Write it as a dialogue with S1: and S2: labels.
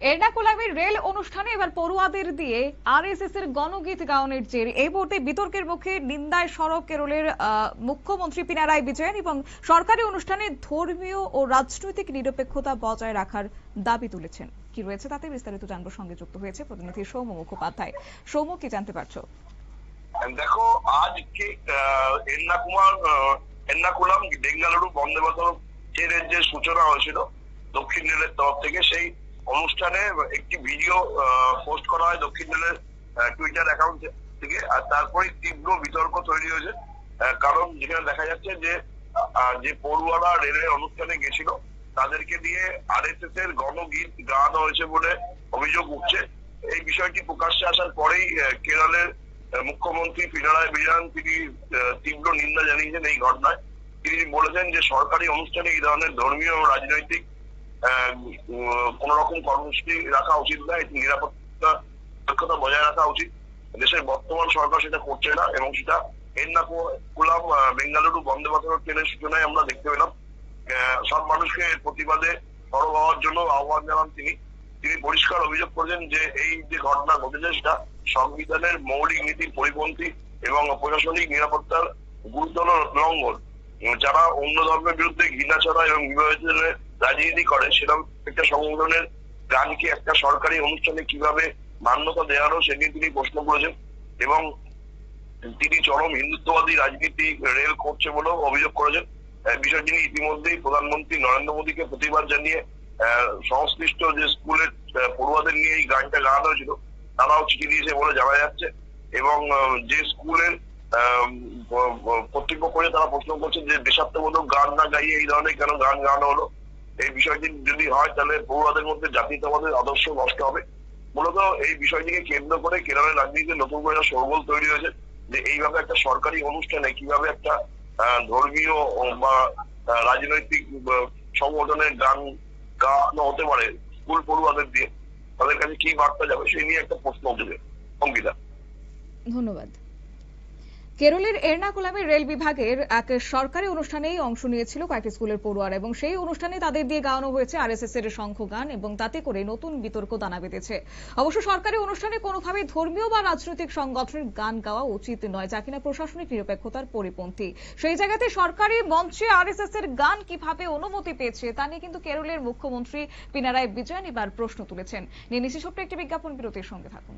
S1: এর্নাকুলামের rail অনুষ্ঠানে এবার পড়ুয়াদের দিয়ে আরএসএস এর গণগীত গাওয়ানোর জের। এই মুহূর্তে বিতর্কের মুখে নিন্দায় সরব কেরলের মুখ্যমন্ত্রী পিনারাই বিজয়ন এবং সরকারি অনুষ্ঠানে ধর্মীয় ও রাজনৈতিক নিরপেক্ষতা বজায় রাখার দাবি তুলেছেন। কি রয়েছে তাতে বিস্তারিত জানব, সঙ্গে যুক্ত হয়েছে প্রতিনিধি সৌম্য মুখোপাধ্যায়। সৌম্য, কি জানতে পারছ?
S2: দেখো, আজকে এর্নাকুমার এর্নাকুলাম বেঙ্গালুরু বন্দে মাতরম ট্রেনের যে সূচনা হয়েছিল দক্ষিণ রেলের তরফ থেকে, সেই অনুষ্ঠানে একটি ভিডিও পোস্ট করা হয় দক্ষিণ রেলের টুইটার অ্যাকাউন্ট থেকে। আর তারপরে তীব্র বিতর্ক তৈরি হয়েছে। কারণ যেখানে দেখা যাচ্ছে যে যে পড়ুয়ারা রেলের অনুষ্ঠানে গেছিল, তাদেরকে দিয়ে আরএসএস এর গণগীত গাওয়ানো হয়েছে বলে অভিযোগ উঠছে। এই বিষয়টি প্রকাশ্যে আসার পরেই কেরলের মুখ্যমন্ত্রী পিনারায় বিজয়ন তিনি তীব্র নিন্দা জানিয়েছেন এই ঘটনায়। তিনি বলেছেন যে, সরকারি অনুষ্ঠানে এই ধরনের ধর্মীয় ও রাজনৈতিক কোন রকম কর্মসূচি রাখা উচিত না, এটি নিরাপত্তা সুরক্ষতা বজায় রাখা উচিত। দেশের বর্তমান সরকার সেটা করছে না এবং সেটা এর্নাকুলাম বেঙ্গালুরু বন্দে মাতরম ট্রেনের সূচনায় আমরা দেখতে পেলাম। সব মানুষকে প্রতিবাদে সরব হওয়ার জন্য আহ্বান জানান তিনি। তিনি পরিষ্কার অভিযোগ করেছেন যে এই যে ঘটনা ঘটেছে সেটা সংবিধানের মৌলিক নীতির পরিপন্থী এবং প্রশাসনিক নিরাপত্তার গুরুতর লঙ্ঘন। যারা অন্য ধর্মের বিরুদ্ধে ঘৃণা ছড়া এবং বিভাজনের রাজনীতি করে, সেরকম একটা সংগঠনের গানকে একটা সরকারি অনুষ্ঠানে কীভাবে মান্যতা দেওয়ারও সে নিয়ে তিনি প্রশ্ন করেছেন এবং তিনি চরম হিন্দুত্ববাদী রাজনীতি রেল করছে বলেও অভিযোগ করেছেন। বিষয়টি নিয়ে ইতিমধ্যেই প্রধানমন্ত্রী নরেন্দ্র মোদীকে প্রতিবাদ জানিয়ে সংশ্লিষ্ট যে স্কুলের পড়ুয়াদের নিয়ে এই গানটা গাওয়ানো হয়েছিল, তারাও চিঠি দিয়েছে বলে জানা যাচ্ছে এবং যে স্কুলের ব- তারা প্রশ্ন করছে যে, দেশাত্মবোধক গান না গাইয়ে এই ধরনের কেন গান গাওয়ানো হলো? এই বিষয়টি যদি হয়, তাহলে পড়ুয়াদের মধ্যে জাতীয়তাবাদের আদর্শ নষ্ট হবে। মূলত এই বিষয়টিকে কেন্দ্র করে কেরলের রাজনীতিতে নতুন করে সরগোল তৈরি হয়েছে, যে এইভাবে একটা সরকারি অনুষ্ঠানে কীভাবে একটা ধর্মীয় বা রাজনৈতিক সংগঠনের গান গানো হতে পারে স্কুল পড়ুয়াদের দিয়ে, তাদের কাছে কি বার্তা যাবে, সেই নিয়ে একটা প্রশ্ন উঠেছে। অঙ্কিতা।
S1: ধন্যবাদ। কেরলের এর্নাকুলামের রেল বিভাগের এক সরকারি অনুষ্ঠানে অংশ নিয়েছিল কয়েকটি স্কুলের পড়ুয়ারা এবং সেই অনুষ্ঠানে তাদের দিয়ে গাওয়ানো হয়েছে আরএসএস এর শঙ্খ গান এবং তাতে করে নতুন বিতর্ক দানা বেঁধেছে। অবশ্য সরকারি অনুষ্ঠানে কোনোভাবে ধর্মীয় বা রাজনৈতিক সংগঠনের গান গাওয়া উচিত নয়, যা কিনা প্রশাসনিক নিরপেক্ষতার পরিপন্থী। সেই জায়গাতে সরকারি মঞ্চে আরএসএস এর গান কীভাবে অনুমতি পেয়েছে তা নিয়ে কিন্তু কেরলের মুখ্যমন্ত্রী পিনারায় বিজয়ন এবার প্রশ্ন তুলেছেন। নিয়ে ছোট্ট একটি বিজ্ঞাপন বিরতির সঙ্গে থাকুন।